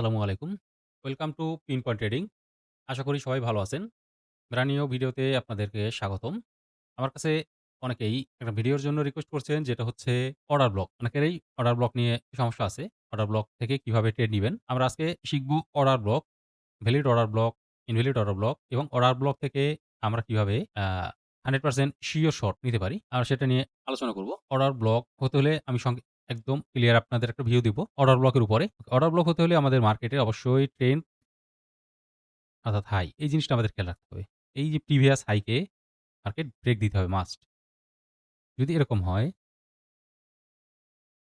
আসসালামু আলাইকুম। Welcome to Pin Point Trading. আশা করি সবাই ভালো আছেন। নিউ ভিডিওতে আপনাদেরকে স্বাগতম। আমার কাছে অনেকেই একটা ভিডিওর জন্য রিকোয়েস্ট করছেন যেটা হচ্ছে অর্ডার ব্লক। অনেকেরই অর্ডার ব্লক নিয়ে সমস্যা আছে। অর্ডার ব্লক থেকে কীভাবে ট্রেড নিবেন। আমরা আজকে শিখব order block, valid order block, invalid order block এবং অর্ডার ব্লক থেকে আমরা কীভাবে আ 100% সিওর শট নিতে পারি। আর সেটা নিয়ে আলোচনা করব। অর্ডার ব্লক হতে হলে আমি সঙ্গে একদম ক্লিয়ার আপনাদের একটা ভিউ দিব অর্ডার ব্লকের উপরে। অর্ডার ব্লক হতে হলে আমাদের মার্কেটে অবশ্যই ট্রেন্ড অর্থাৎ হাই এই জিনিসটা আমাদের খেয়াল রাখতে হবে। এই যে প্রিভিয়াস হাইকে মার্কেট ব্রেক দিতে হবে মাস্ট। যদি এরকম হয়,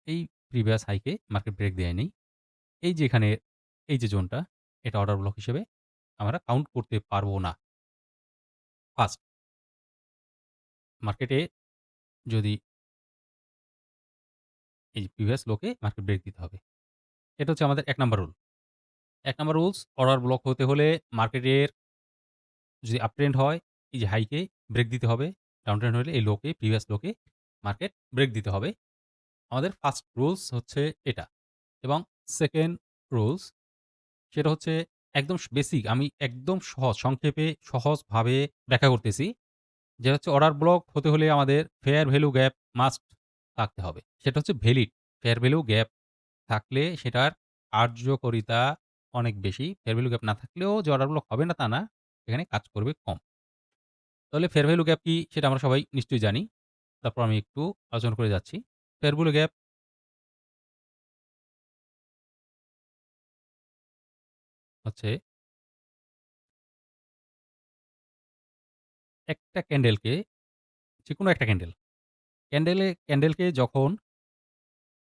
এই প্রিভিয়াস হাইকে মার্কেট ব্রেক দেয় নেই, এই যে এখানে, এই যে জোনটা এটা অর্ডার ব্লক হিসেবে আমরা কাউন্ট করতে পারব না। ফার্স্ট মার্কেটে যদি এই প্রিভিয়াস লোকে মার্কেট ব্রেক দিতে হবে। এটা হচ্ছে আমাদের এক নাম্বার রুল। এক নাম্বার রুলস অর্ডার ব্লক হতে হলে মার্কেটের যদি আপ ট্রেন্ড হয়, এই যে হাইকে ব্রেক দিতে হবে। ডাউন ট্রেন্ড হলে এই লোকে প্রিভিয়াস লোকে মার্কেট ব্রেক দিতে হবে। আমাদের ফার্স্ট রুলস হচ্ছে এটা এবং সেকেন্ড রুলস সেটা হচ্ছে একদম বেসিক আমি একদম সহজ, সংক্ষেপে সহজভাবে ব্যাখ্যা করতেছি। যেটা হচ্ছে অর্ডার ব্লক হতে হলে আমাদের ফেয়ার ভ্যালু গ্যাপ মাস্ট থাকতে হবে। সেটা হচ্ছে ভ্যালিড। ফেয়ার ভ্যালু গ্যাপ থাকলে সেটার কার্যকরিতা অনেক বেশি। ফেয়ার ভ্যালু গ্যাপ না থাকলেও যে অর্ডারগুলো হবে না তা না। এখানে কাজ করবে কম। তাহলে ফেয়ার ভ্যালু গ্যাপ কি সেটা আমরা সবাই নিশ্চয়ই জানি। তারপর আমি একটু আলোচনা করে যাচ্ছি। ফেয়ার ভ্যালু গ্যাপ হচ্ছে একটা ক্যান্ডেলকে যেকোনো একটা ক্যান্ডেল। ক্যান্ডেলে ক্যান্ডেলকে যখন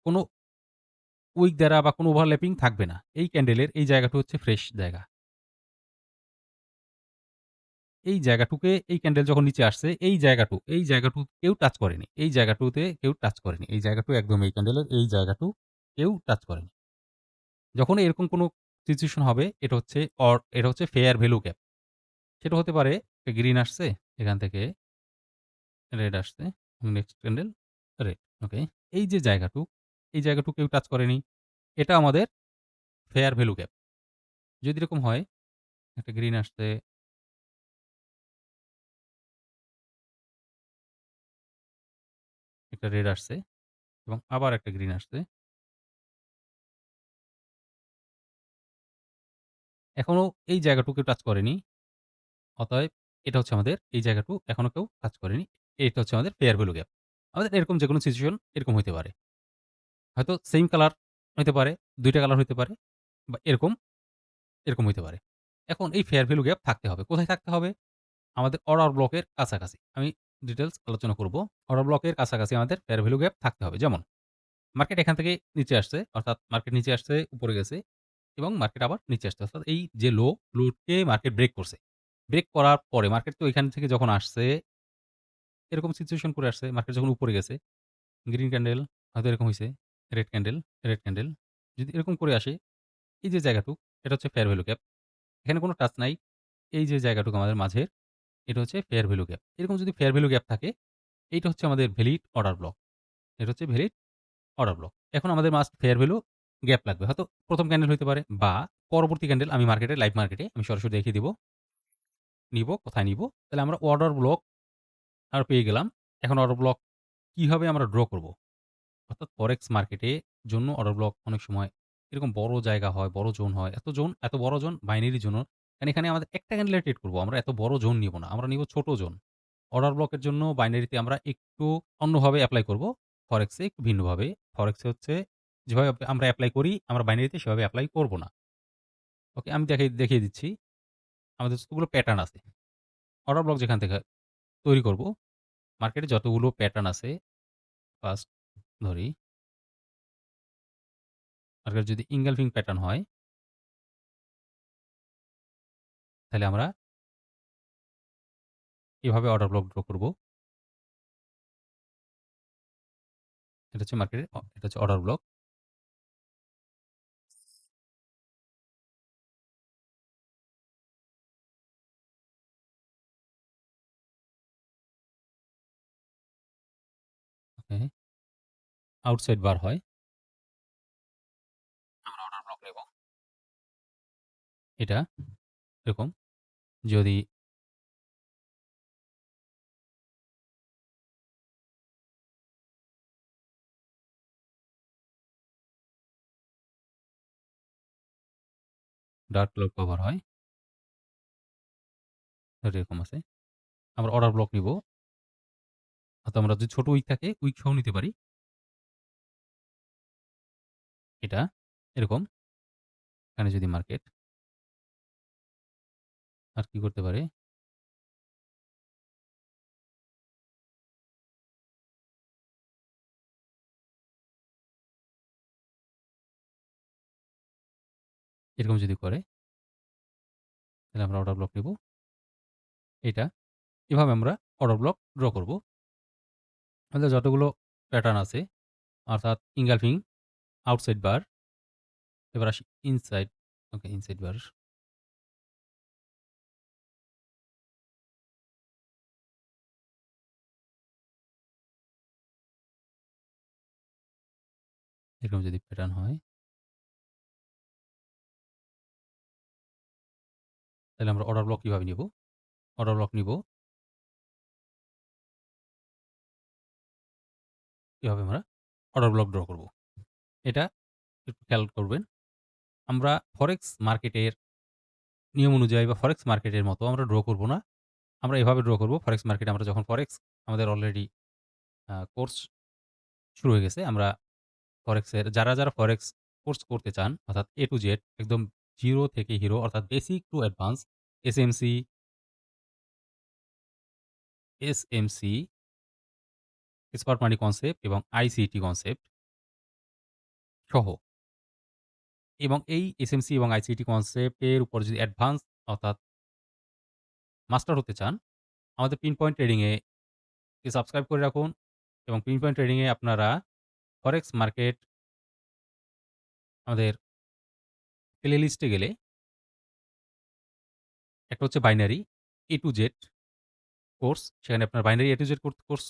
কোনো উইক দ্বারা বা কোনো ওভারল্যাপিং থাকবে না। এই ক্যান্ডেলের এই জায়গাটা হচ্ছে ফ্রেশ জায়গা। এই জায়গাটুকে এই ক্যান্ডেল যখন নিচে আসছে, এই জায়গাটু, এই জায়গাটু কেউ টাচ করেনি। এই জায়গাটুতে কেউ টাচ করেনি। এই জায়গাটু একদম এই ক্যান্ডেলের এই জায়গাটু কেউ টাচ করেনি। যখন এরকম কোনো সিচুয়েশন হবে এটা হচ্ছে অর এটা হচ্ছে ফেয়ার ভ্যালু গ্যাপ। সেটা হতে পারে গ্রিন আসছে, এখান থেকে রেড আসছে, নেক্সট ক্যান্ডেল রেড। ওকে। এই যে জায়গাটু, এই জায়গাটু কেউ টাচ করেনি। এটা আমাদের ফেয়ার ভ্যালু গ্যাপ। যদি এরকম হয়, একটা গ্রিন আসছে একটা রেড আসছে এবং আবার একটা গ্রিন আসছে। এখনও এই জায়গাটুকু কেউ টাচ করেনি। অতএব এটা হচ্ছে আমাদের এই জায়গাটু এখনও কেউ টাচ করেনি। এটা হচ্ছে আমাদের ফেয়ার ভ্যালু গ্যাপ। আমাদের এরকম যে কোনো সিচুয়েশন এরকম হইতে পারে। হয়তো সেম কালার হইতে পারে, দুইটা কালার হইতে পারে বা এরকম, এরকম হইতে পারে। এখন এই ফেয়ার ভ্যালু গ্যাপ থাকতে হবে। কোথায় থাকতে হবে? আমাদের অর্ডার ব্লকের কাছাকাছি। আমি ডিটেলস আলোচনা করব। অর্ডার ব্লকের কাছাকাছি আমাদের ফেয়ার ভ্যালু গ্যাপ থাকতে হবে। যেমন মার্কেট এখান থেকে নিচে আসছে, অর্থাৎ মার্কেট নিচে আসছে, উপরে গেছে এবং মার্কেট আবার নিচে আসছে। অর্থাৎ এই যে লো, লোকে মার্কেট ব্রেক করছে। ব্রেক করার পরে মার্কেট তো এখান থেকে যখন আসছে, এরকম সিচুয়েশন করে আসছে, মার্কেট যখন উপরে গেছে, গ্রিন ক্যান্ডেল হয়তো এরকম হয়েছে রেড ক্যান্ডেল, রেড ক্যান্ডেল। যদি এরকম করে আসে, এই যে জায়গাটুক, এটা হচ্ছে ফেয়ার ভ্যালু গ্যাপ। এখানে কোনো টাচ নাই। এই যে জায়গাটুকু আমাদের মাঝের, এটা হচ্ছে ফেয়ার ভ্যালু গ্যাপ। এরকম যদি ফেয়ার ভ্যালু গ্যাপ থাকে, এইটা হচ্ছে আমাদের ভ্যালিড অর্ডার ব্লক। এটা হচ্ছে ভ্যালিড অর্ডার ব্লক। এখন আমাদের মাস্ট ফেয়ার ভ্যালু গ্যাপ লাগবে। হয়তো প্রথম ক্যান্ডেল হইতে পারে বা পরবর্তী ক্যান্ডেল আমি মার্কেটে লাইভ মার্কেটে আমি সরাসরি দেখিয়ে দিব। নিব কোথায় নিব তাহলে আমরা অর্ডার ব্লক আমরা পেয়ে গেলাম। এখন অর্ডার ব্লক কীভাবে আমরা ড্র করব? অর্থাৎ ফরেক্স মার্কেটে জন্য অর্ডার ব্লক অনেক সময় এরকম বড় জায়গা হয়, বড় জোন হয়। এত জোন, এত বড় জোন বাইনারি জোনও কারণ এখানে আমাদের একটা ক্যান্ডেলে ট্রেড করব। আমরা এত বড় জোন নিব না। আমরা নিব ছোট জোন। অর্ডার ব্লকের জন্য বাইনারিতে আমরা একটু অন্যভাবে অ্যাপ্লাই করব। ফরেক্সে একটু ভিন্নভাবে। ফরেক্সে হচ্ছে যেভাবে আমরা অ্যাপ্লাই করি, আমরা বাইনারিতে সেভাবে অ্যাপ্লাই করব না। ওকে, আমি দেখাই দেখিয়ে দিচ্ছি। আমাদের যতগুলো প্যাটার্ন আছে। অর্ডার ব্লক যেখান থেকে তৈরি করব, মার্কেটে যতগুলো প্যাটার্ন আছে, ফার্স্ট ধরি মার্কেট যদি ইঙ্গালফিং প্যাটার্ন হয় তাহলে আমরা এভাবে অর্ডার ব্লক ড্র করব। এটা হচ্ছে মার্কেটের এটা হচ্ছে order block. Okay. Outside bar হয়। আমরা অর্ডার ব্লক নেব। এটা এরকম যদি ডার্ক কালার কভার হয় এরকম আছে। আমরা অর্ডার ব্লক নিব। অর্থাৎ আমরা যদি ছোট উইক থাকে উইক সহ নিতে পারি। এটা এরকম। এখানে যদি মার্কেট আর কি করতে পারে? এরকম যদি করে, তাহলে আমরা অর্ডার ব্লক নিব। এটা এভাবে আমরা অর্ডার ব্লক ড্র করব। আমাদের যতগুলো প্যাটার্ন আছে অর্থাৎ ইনগালফিং, আউটসাইড বার এবার আসি ইনসাইড ওকে ইনসাইড বার। এরকম যদি প্যাটার্ন হয় তাহলে আমরা অর্ডার ব্লক কীভাবে নিব? অর্ডার ব্লক নিব এভাবে আমরা অর্ডার ব্লক ড্র করব। এটা একটু খেয়াল করবেন। আমরা ফরেক্স মার্কেটের নিয়ম অনুযায়ী বা ফরেক্স মার্কেটের মতো আমরা ড্র করব না। আমরা এভাবে ড্র করব ফরেক্স মার্কেটে আমরা যখন ফরেক্স আমাদের অলরেডি কোর্স শুরু হয়ে গেছে। আমরা ফরেক্সের যারা, যারা ফরেক্স কোর্স করতে চান অর্থাৎ এ টু জেড একদম জিরো থেকে হিরো অর্থাৎ basic to advance SMC SMC smart money concept এবং আইসিটি কনসেপ্ট সহ। এবং এই এসএমসি এবং আইসিটি কনসেপ্টের উপর যদি অ্যাডভান্স অর্থাৎ মাস্টার হতে চান, আমাদের পিন পয়েন্ট ট্রেডিং এ সাবস্ক্রাইব করে রাখুন এবং পিন পয়েন্ট ট্রেডিংয়ে আপনারা ফরেক্স মার্কেট আমাদের প্লে লিস্টে গেলে একটা হচ্ছে binary A to Z course সেখানে আপনার binary A to Z course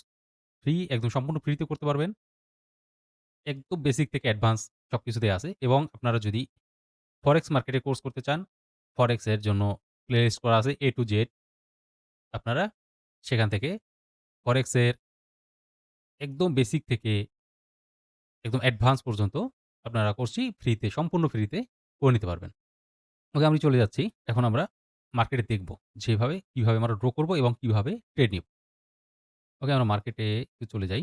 free একদম সম্পূর্ণ ফ্রিতে করতে পারবেন। একদম বেসিক থেকে অ্যাডভান্স সব সবকিছুতেই আছে এবং আপনারা যদি ফরেক্স মার্কেটে কোর্স করতে চান, ফরেক্স এর জন্য প্লে লিস্ট করা আছে এ টু জেড আপনারা সেখান থেকে ফরেক্স এর একদম বেসিক থেকে একদম অ্যাডভান্স পর্যন্ত আপনারা কোর্সটি ফ্রিতে সম্পূর্ণ ফ্রিতে করে নিতে পারবেন। ওকে আমি চলে যাচ্ছি। এখন আমরা মার্কেটে দেখব যেভাবে কীভাবে আমরা ড্র করব এবং কীভাবে ট্রেড নিব। ওকে আমরা মার্কেটে একটু চলে যাই।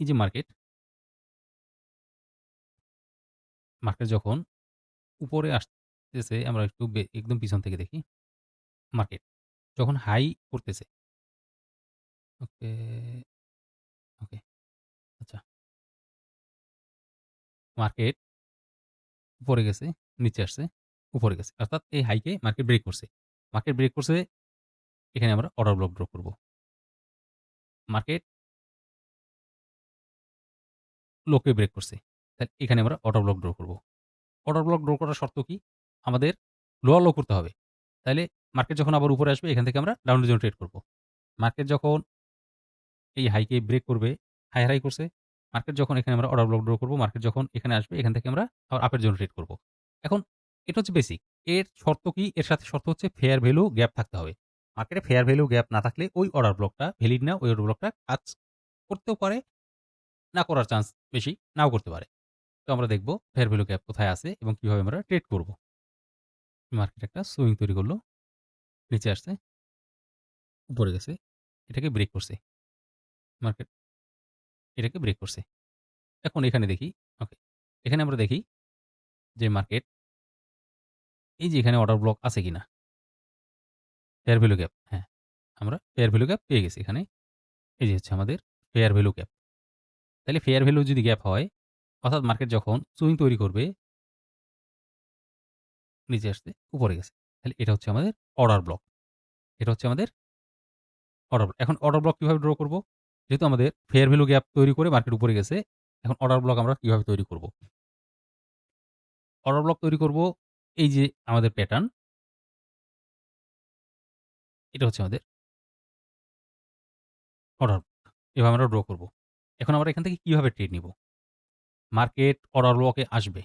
এই যে মার্কেট মার্কেট যখন উপরে আসতেছে আমরা একটু একদম পিছন থেকে দেখি। মার্কেট যখন হাই করতেছে ওকে, ওকে। আচ্ছা। মার্কেট উপরে গেছে, নিচে আসছে, উপরে গেছে। অর্থাৎ এই হাইকে মার্কেট ব্রেক করছে। মার্কেট ব্রেক করছে, এখানে আমরা অর্ডার ব্লক ড্র করব। মার্কেট লোকে ব্রেক করছে। তাহলে এখানে আমরা অর্ডার ব্লক ড্র করব। অর্ডার ব্লক ড্র করার শর্ত কি? আমাদের লোয়ার লো করতে হবে। তাইলে মার্কেট যখন আবার উপরে আসবে এখান থেকে আমরা ডাউনের জন্য ট্রেড করব। মার্কেট যখন এই হাইকে ব্রেক করবে, হাই হাই করছে। মার্কেট যখন এখানে আমরা অর্ডার ব্লক ড্র করব, মার্কেট যখন এখানে আসবে এখান থেকে আমরা আবার আপের জন্য ট্রেড করব। এখন এটা হচ্ছে বেসিক। এর শর্ত কি? এর সাথে শর্ত হচ্ছে ফেয়ার ভ্যালু গ্যাপ থাকতে হবে। মার্কেটে ফেয়ার ভ্যালু গ্যাপ না থাকলে ওই অর্ডার ব্লকটা ভ্যালিড না, ওই অর্ডার ব্লকটা কাজ করতেও পারে, না করার চান্স বেশি, নাও করতে পারে। তো আমরা দেখব ফেয়ার ভ্যালু গ্যাপ কোথায় আছে এবং কীভাবে আমরা ট্রেড করব। মার্কেট একটা সুইং তৈরি করল নিচে আসছে। উপরে গেছে। এটাকে ব্রেক করছে। মার্কেট এটাকে ব্রেক করছে। এখন এখানে দেখি ওকে। এখানে আমরা দেখি যে মার্কেট এই যে এখানে অর্ডার ব্লক আছে কিনা? ফেয়ার ভ্যালু গ্যাপ হ্যাঁ, আমরা ফেয়ার ভ্যালু গ্যাপ পেয়ে গেছি এখানে। এই যে হচ্ছে আমাদের ফেয়ার ভ্যালু গ্যাপ। তাহলে ফেয়ার ভ্যালু যদি গ্যাপ হয়, অর্থাৎ মার্কেট যখন সুইং তৈরি করবে নিচে আসতে উপরে গেছে। তাহলে এটা হচ্ছে আমাদের অর্ডার ব্লক। এটা হচ্ছে আমাদের অর্ডার ব্লক। এখন অর্ডার ব্লক কীভাবে ড্র করব? যেহেতু আমাদের ফেয়ার ভ্যালু গ্যাপ তৈরি করে মার্কেট উপরে গেছে, এখন অর্ডার ব্লক আমরা কীভাবে তৈরি করব? অর্ডার ব্লক তৈরি করব এই যে আমাদের প্যাটার্ন এটা হচ্ছে আমাদের অর্ডার এভাবে আমরা ড্র করব। এখন আমরা এখান থেকে কীভাবে ট্রেড নিব? মার্কেট অর্ডার ব্লকে আসবে।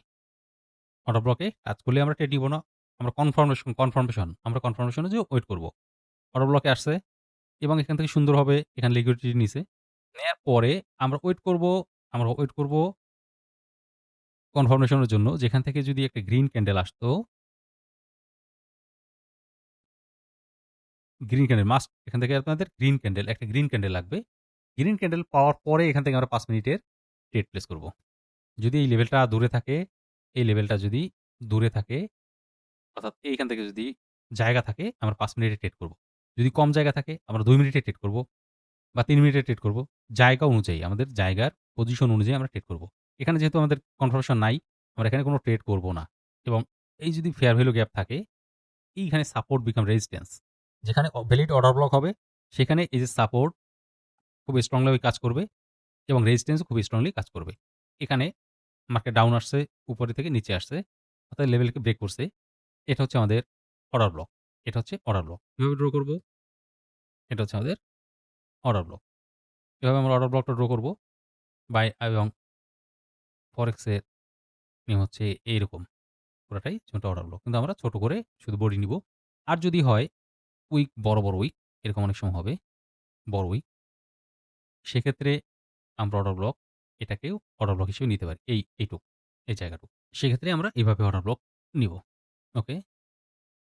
অর্ডার ব্লকে কাজ করলে আমরা ট্রেড নিব না। আমরা কনফার্মেশন কনফার্মেশন আমরা কনফার্মেশন জন্য ওয়েট করব। অর্ডার ব্লকে আসছে এবং এখান থেকে সুন্দরভাবে এখানে লিকুইডিটি নিছে। নেওয়ার পরে আমরা ওয়েট করব, আমরা ওয়েট করব কনফার্মেশনের জন্য যেখান থেকে যদি একটা গ্রিন ক্যান্ডেল আসতো গ্রিন ক্যান্ডেল মাস্ট এখান থেকে আপনাদের গ্রিন ক্যান্ডেল একটা গ্রিন ক্যান্ডেল লাগবে। গ্রিন ক্যান্ডেল পাওয়ার পরে এখান থেকে আমরা পাঁচ মিনিটের ট্রেড প্লেস করব। যদি এই লেভেলটা দূরে থাকে, এই লেভেলটা যদি দূরে থাকে, অর্থাৎ এইখান থেকে যদি জায়গা থাকে আমরা পাঁচ মিনিটে ট্রেড করব। যদি কম জায়গা থাকে আমরা দুই মিনিটে ট্রেড করব বা তিন মিনিটে ট্রেড করব। জায়গা অনুযায়ী আমাদের জায়গার পজিশন অনুযায়ী আমরা ট্রেড করব। এখানে যেহেতু আমাদের কনফার্মেশন নাই, আমরা এখানে কোনো ট্রেড করব না এবং এই যদি ফেয়ার ভ্যালু গ্যাপ থাকে, এইখানে সাপোর্ট বিকাম রেজিস্ট্যান্স যেখানে ভ্যালিড অর্ডার ব্লক হবে, সেখানে এই যে সাপোর্ট খুব স্ট্রংলি কাজ করবে এবং রেজিস্ট্যান্সও খুব স্ট্রংলি কাজ করবে। এখানে মার্কেট ডাউন আসছে, উপরে থেকে নিচে আসছে, অর্থাৎ লেভেলকে ব্রেক করছে। এটা হচ্ছে আমাদের অর্ডার ব্লক। এটা হচ্ছে অর্ডার ব্লক। কীভাবে ড্র করব এটা হচ্ছে আমাদের অর্ডার ব্লক। এভাবে আমরা অর্ডার ব্লকটা ড্র করব। বাই এবং ফরেক্সের নিয়ম হচ্ছে এইরকম। পুরাটাই ছোট অর্ডার ব্লক। কিন্তু আমরা ছোট করে শুধু বডি নিব। আর যদি হয় উইক বড়, বড় উইক এরকম অনেক সময় হবে। বড় উইক। সেক্ষেত্রে আমরা অর্ডার ব্লক এটাকেও অর্ডার ব্লক হিসেবে নিতে পারি। এই এইটুক, এই জায়গাটুক। সেক্ষেত্রে আমরা এভাবে অর্ডার ব্লক নিব। ওকে?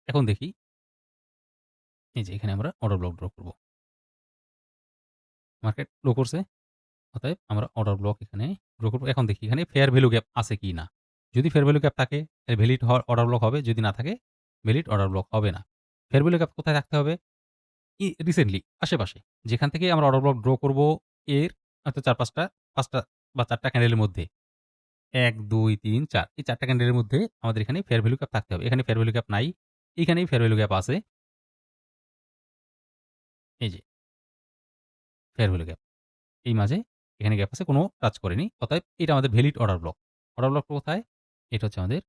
এখন দেখি এই যে এখানে আমরা অর্ডার ব্লক ড্র করব। মার্কেট লো করছে। অতএব আমরা অর্ডার ব্লক এখানে ড্র করব। এখন দেখি এখানে ফেয়ার ভ্যালু গ্যাপ আছে কি না। যদি ফেয়ার ভ্যালু গ্যাপ থাকে তাহলে ভ্যালিড হ অর্ডার ব্লক হবে। যদি না থাকে ভ্যালিড অর্ডার ব্লক হবে না। ভ্যালু গ্যাপ কোথায় থাকতে হবে? ই রিসেন্টলি আশেপাশে। যেখান থেকে আমরা অর্ডার ব্লক ড্র করব এর হয়তো চার পাঁচটা পাঁচটা বা চারটা ক্যান্ডেলের মধ্যে ১, ২, ৩, ৪ এই চারটা ক্যান্ডেলের মধ্যে আমাদের এখানে ফেয়ার ভ্যালু গ্যাপ থাকতে হবে। এখানে ফেয়ার ভ্যালু গ্যাপ নাই। এখানেই ফেয়ার ভ্যালু গ্যাপ আছে। এই যে ফেয়ার ভ্যালু গ্যাপ। এই মাঝে এখানে গ্যাপ আছে, কোনো টাচ করেনি। অতএব এটা আমাদের valid order block. Order block কোথায়? এটা হচ্ছে আমাদের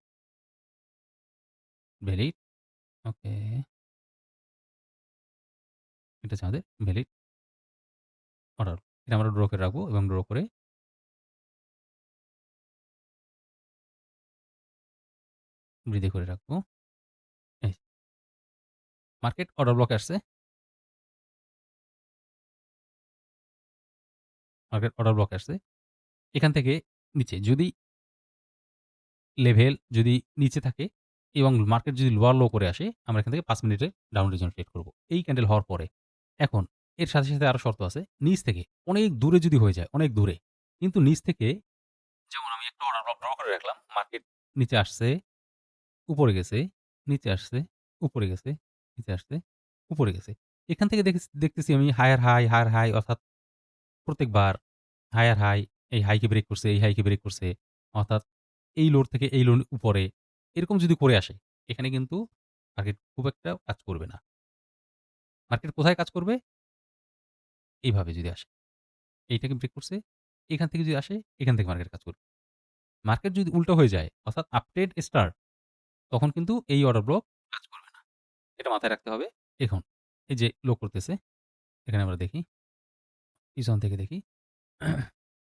ভ্যালিড ওকে। এটা হচ্ছে আমাদের ভ্যালিড অর্ডার। এটা আমরা ড্র করে রাখব এবং ড্র করে বৃদ্ধি করে রাখব। মার্কেট অর্ডার ব্লকে আসছে। মার্কেট অর্ডার ব্লক আসছে। এখান থেকে নিচে যদি লেভেল যদি নিচে থাকে এবং মার্কেট যদি লোয়ার লো করে আসে, আমরা এখান থেকে পাঁচ মিনিটে ডাউন রিজন ট্রেড করব। এই ক্যান্ডেল হওয়ার পরে। এখন এর সাথে, সাথে আরও শর্ত আছে। নিচ থেকে অনেক দূরে যদি হয়ে যায়, অনেক দূরে। কিন্তু নিচ থেকে যেমন আমি একটা অর্ডার ড্র করে রাখলাম। মার্কেট নিচে আসছে, উপরে গেছে, নিচে আসছে, উপরে গেছে, নিচে আসছে, উপরে গেছে। এখান থেকে দেখতেছি আমি হায়ার হাই, হায়ার হাই অর্থাৎ প্রত্যেকবার হায়ার হাই, এই হাইকে ব্রেক করছে, এই হাইকে ব্রেক করছে। অর্থাৎ এই লোড থেকে এই লোর উপরে এরকম যদি করে আসে, এখানে কিন্তু মার্কেট খুব একটা কাজ করবে না। মার্কেট কোথায় কাজ করবে? এইভাবে যদি আসে। এইটাকে ব্রেক করছে, এখান থেকে যদি আসে, এখান থেকে মার্কেট কাজ করবে। মার্কেট যদি উল্টো হয়ে যায়, অর্থাৎ আপ ট্রেড স্টার্ট, তখন কিন্তু এই অর্ডার ব্লক কাজ করবে না। এটা মাথায় রাখতে হবে। এখন। এই যে লো করতেছে, এখানে আমরা দেখি। পিছন থেকে দেখি।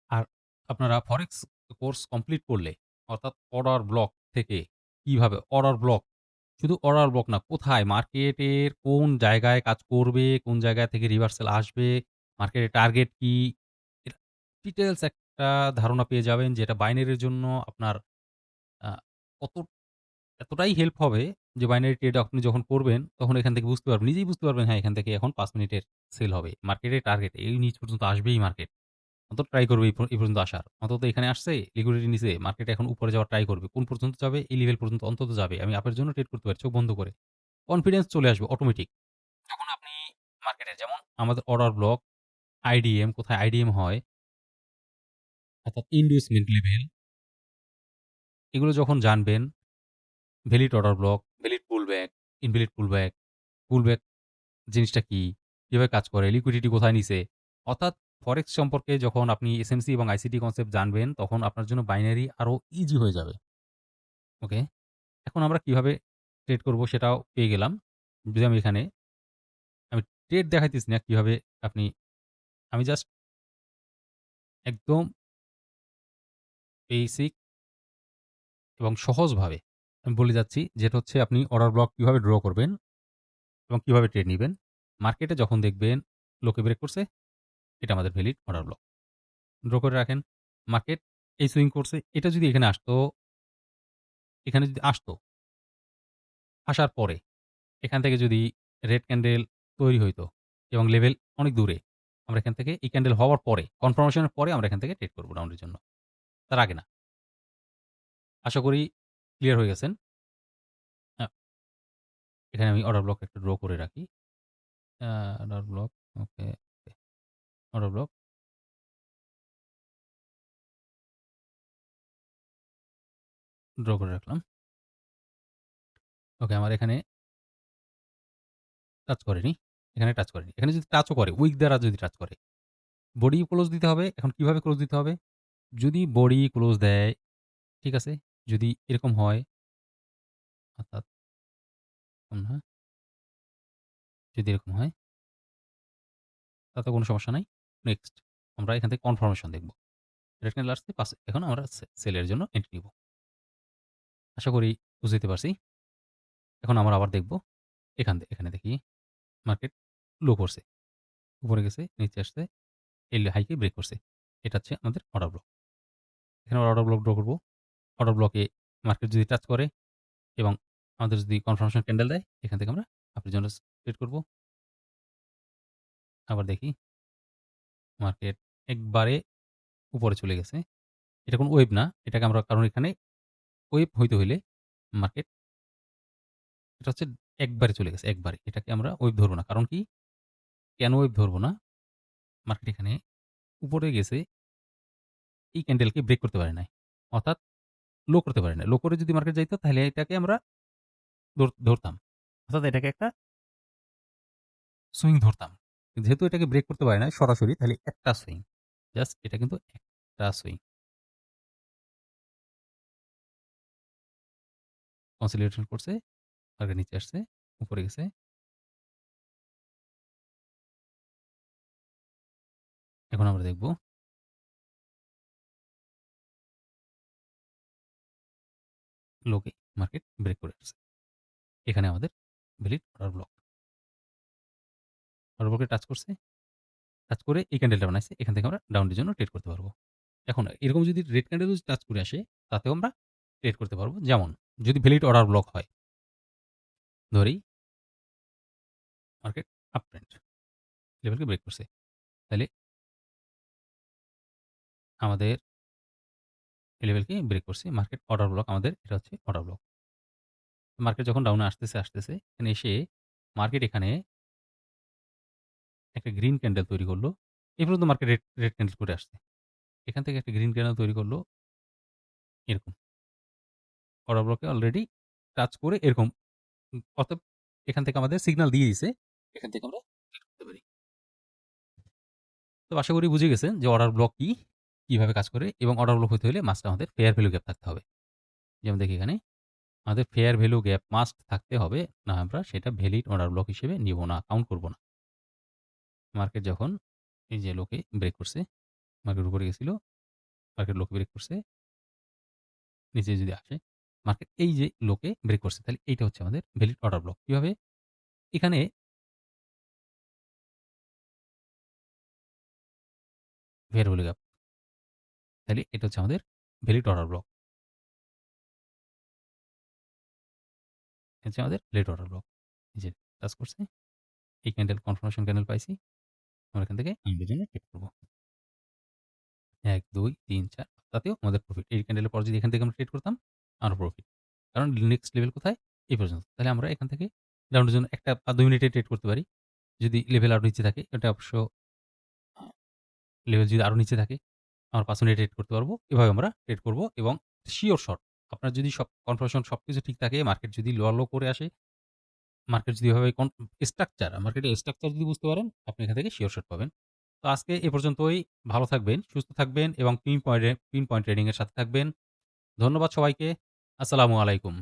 আর আপনারা ফরেক্স কোর্স কমপ্লিট করলে, অর্থাৎ অর্ডার ব্লক থেকে কীভাবে অর্ডার ব্লক, শুধু অর্ডার ব্লক না, কোথায় মার্কেটের কোন জায়গায় কাজ করবে, কোন জায়গা থেকে রিভার্সাল আসবে, মার্কেটের টার্গেট কি, এটা ডিটেইলস একটা ধারণা পেয়ে যাবেন যেটা বাইনারির জন্য আপনার কত এতটাই হেল্প হবে যে বাইনারি ট্রেড আপনি যখন করবেন, তখন এখান থেকে বুঝতে পারবেন। নিজেই বুঝতে পারবেন হ্যাঁ, এখান থেকে এখন ৫ মিনিটের সেল হবে। মার্কেটের টার্গেট এই নিচ পর্যন্ত আসবেই মার্কেট। অন্তত ট্রাই করবে এই পর্যন্ত আসার। অন্তত এখানে আসছে, লিকুইডিটি নিচে মার্কেট এখন উপরে যাওয়ার ট্রাই করবে। কোন পর্যন্ত যাবে? এই লেভেল পর্যন্ত অন্তত যাবে। আমি আপের জন্য ট্রেড করতে পারি চোখ বন্ধ করে। কনফিডেন্স চলে আসবে অটোমেটিক। যখন আপনি মার্কেটে যেমন আমাদের অর্ডার ব্লক, আইডিএম কোথায় আইডিএম হয় অর্থাৎ ইনডিউসমেন্ট লেভেল এগুলো যখন জানবেন, valid order block, valid pullback, invalid pullback, pullback জিনিসটা কি? কীভাবে কাজ করে? লিকুইডিটি কোথায় নিছে? অর্থাৎ ফরেক্স সম্পর্কে যখন আপনি এসএমসি এবং আইসিটি কনসেপ্ট জানবেন, তখন আপনার জন্য বাইনারি আরও ইজি হয়ে যাবে। ওকে? এখন আমরা কীভাবে ট্রেড করব সেটাও পেয়ে গেলাম। যদি আমি এখানে আমি ট্রেড দেখাইতেছি না কীভাবে আপনি আমি জাস্ট একদম বেসিক এবং সহজভাবে আমি বলে যাচ্ছি যেটা হচ্ছে আপনি অর্ডার ব্লক কীভাবে ড্র করবেন এবং কীভাবে ট্রেড নিবেন। মার্কেটে যখন দেখবেন লোকে ব্রেক করছে, এটা আমাদের ভ্যালিড অর্ডার ব্লক। ড্র করে রাখেন। মার্কেট এই সুইং করছে, এটা যদি এখানে আসতো এখানে যদি আসতো আসার পরে এখান থেকে যদি রেড ক্যান্ডেল তৈরি হইতো এবং লেভেল অনেক দূরে, আমরা এখান থেকে এই ক্যান্ডেল হওয়ার পরে কনফার্মেশন এর পরে আমরা এখান থেকে ট্রেড করব ডাউনের জন্য। তার আগে না। আশা করি ক্লিয়ার হয়ে গেছেন। এখানে আমি অর্ডার ব্লক একটা ড্র করে রাখি। Order block okay, block. Draw করে রাখলাম। ওকে আমার এখানে টাচ করেনি। এখানে টাচ করেনি। এখানে যদি টাচও করে, উইক দ্বারা যদি টাচ করে, বডি ক্লোজ দিতে হবে। এখন কীভাবে ক্লোজ দিতে হবে? যদি বডি ক্লোজ দেয়, ঠিক আছে? যদি এরকম হয় অর্থাৎ না যদি এরকম হয় তাতে কোনো সমস্যা নাই। নেক্সট আমরা এখান থেকে কনফার্মেশন দেখব। ক্যান্ডেল আসছে পাশে এখন আমরা সেলের জন্য এন্ট্রি নিব। আশা করি বুঝতে পারছি। এখন আমরা আবার দেখব। এখান থেকে এখানে দেখি মার্কেট লো করছে। উপরে গেছে, নিচে আসছে, এই হাইকে ব্রেক করছে। এটা হচ্ছে আমাদের অর্ডার ব্লক। এখানে আমরা অর্ডার ব্লক ড্র করব অর্ডার ব্লকে মার্কেট যদি টাচ করে এবং আমাদের যদি কনফার্মেশন ক্যান্ডেল দেয়, এখান থেকে আমরা আপনার জন্য ট্রেড করব। আবার দেখি। মার্কেট একবারে উপরে চলে গেছে। এটা কোনো ওয়েভ না। এটাকে আমরা কারণ এখানে ওয়েভ হইতে হইলে মার্কেট এটা হচ্ছে একবারে চলে গেছে, একবারে। এটাকে আমরা ওয়েভ ধরবো না। কারণ কি? কেন ওয়েভ ধরবো না? মার্কেট এখানে উপরে গেছে এই ক্যান্ডেলকে ব্রেক করতে পারে নাই। অর্থাৎ লো করতে পারে না লো করে যদি মার্কেট যাইত তাহলে এটাকে আমরা ধর ধরতাম। অর্থাৎ এটাকে একটা সুইং ধরতাম। যেহেতু এটাকে ব্রেক করতে পারে না সরাসরি তাহলে একটা সুইং। জাস্ট এটা কিন্তু একটা সুইং। কনসলিডেশন করছে, মার্কেট নিচে আসছে, উপরে গেছে। এখন আমরা দেখব লোকে মার্কেট ব্রেক করে আসছে। এখানে আমাদের ভ্যালিড অর্ডার ব্লক। ব্লকে টাচ করছে। টাচ করে এই ক্যান্ডেলটা বানাইছে। এখান থেকে আমরা ডাউনের জন্য ট্রেড করতে পারব এখন এরকম যদি রেড ক্যান্ডেল যদি টাচ করে আসে, তাতেও আমরা ট্রেড করতে পারব যেমন যদি ভ্যালিড অর্ডার ব্লক হয়। ধরি মার্কেট আপ ট্রেন্ড লেভেলকে ব্রেক করছে। তাহলে আমাদের লেভেলকে ব্রেক করছে। মার্কেট অর্ডার ব্লক আমাদের এটা হচ্ছে অর্ডার ব্লক। মার্কেট যখন ডাউনে আসতেছে, আসতেছে এখানে এসে মার্কেট এখানে একটা গ্রিন ক্যান্ডেল তৈরি করল। এই পর্যন্ত মার্কেট রেড রেড ক্যান্ডেল করে আসছে। এখান থেকে একটা গ্রিন ক্যান্ডেল তৈরি করল। এরকম। অর্ডার ব্লকে অলরেডি টাচ করে এরকম উম এখান থেকে আমাদের সিগনাল দিয়ে দিছে। এখান থেকে আমরা করতে পারি। তো আশা করি বুঝে গেছেন যে অর্ডার ব্লক কি, কীভাবে কাজ করে এবং অর্ডার ব্লক হইতে হলে মাস্ট আমাদের ফেয়ার ভ্যালু গ্যাপ থাকতে হবে। যেমন দেখি এখানে আমাদের ফেয়ার ভ্যালু গ্যাপ মাস্ট থাকতে হবে। না আমরা সেটা ভ্যালিড অর্ডার ব্লক হিসেবে নিব না, কাউন্ট করব না। মার্কেট যখন এই যে লোকে ব্রেক করছে, মার্কেট উপরে গেছিল, মার্কেট লোকে ব্রেক করছে। নিচে যদি আসে, মার্কেট এই যে লোকে ব্রেক করছে তাহলে এইটা হচ্ছে আমাদের ভ্যালিড অর্ডার ব্লক। কীভাবে এখানে ভ্যালু গ্যাপ। তাহলে এটা হচ্ছে আমাদের ভ্যালিড অর্ডার ব্লক। হচ্ছে আমাদের ভ্যালিড অর্ডার ব্লক। যে টাচ করছে। এই ক্যান্ডেল কনফার্মেশন ক্যান্ডেল পাইছি। আমরা এখান থেকে ডাউনের জন্য ট্রেড করব এক দুই তিন চার তাতেও আমাদের প্রফিট। এই ক্যান্ডেলের পর যদি এখান থেকে আমরা ট্রেড করতাম, আরও প্রফিট। কারণ নেক্সট লেভেল কোথায়? এই পর্যন্ত। তাহলে আমরা এখান থেকে ডাউনের জন্য ১ টা বা ২ মিনিটে ট্রেড করতে পারি। যদি লেভেল আরও নিচে থাকে এটা অবশ্য লেভেল যদি আরও নিচে থাকে, আমরা ৫ মিনিটে ট্রেড করতে পারব। এভাবে আমরা ট্রেড করব এবং শিওর শর্ট আপনার যদি সব কনফার্মেশন সব কিছু ঠিক থাকে, মার্কেট যদি লো, লো করে আসে, মার্কেট যদি ভাবে কোন স্ট্রাকচার মার্কেটের স্ট্রাকচার যদি বুঝতে পারেন, আপনি এখান থেকে শিওর শট পাবেন। তো আজকে এ পর্যন্তই। ভালো থাকবেন, সুস্থ থাকবেন এবং পিন পয়েন্ট পিন পয়েন্ট ট্রেডিংয়ের সাথে থাকবেন। ধন্যবাদ সবাইকে। আসসালামু আলাইকুম।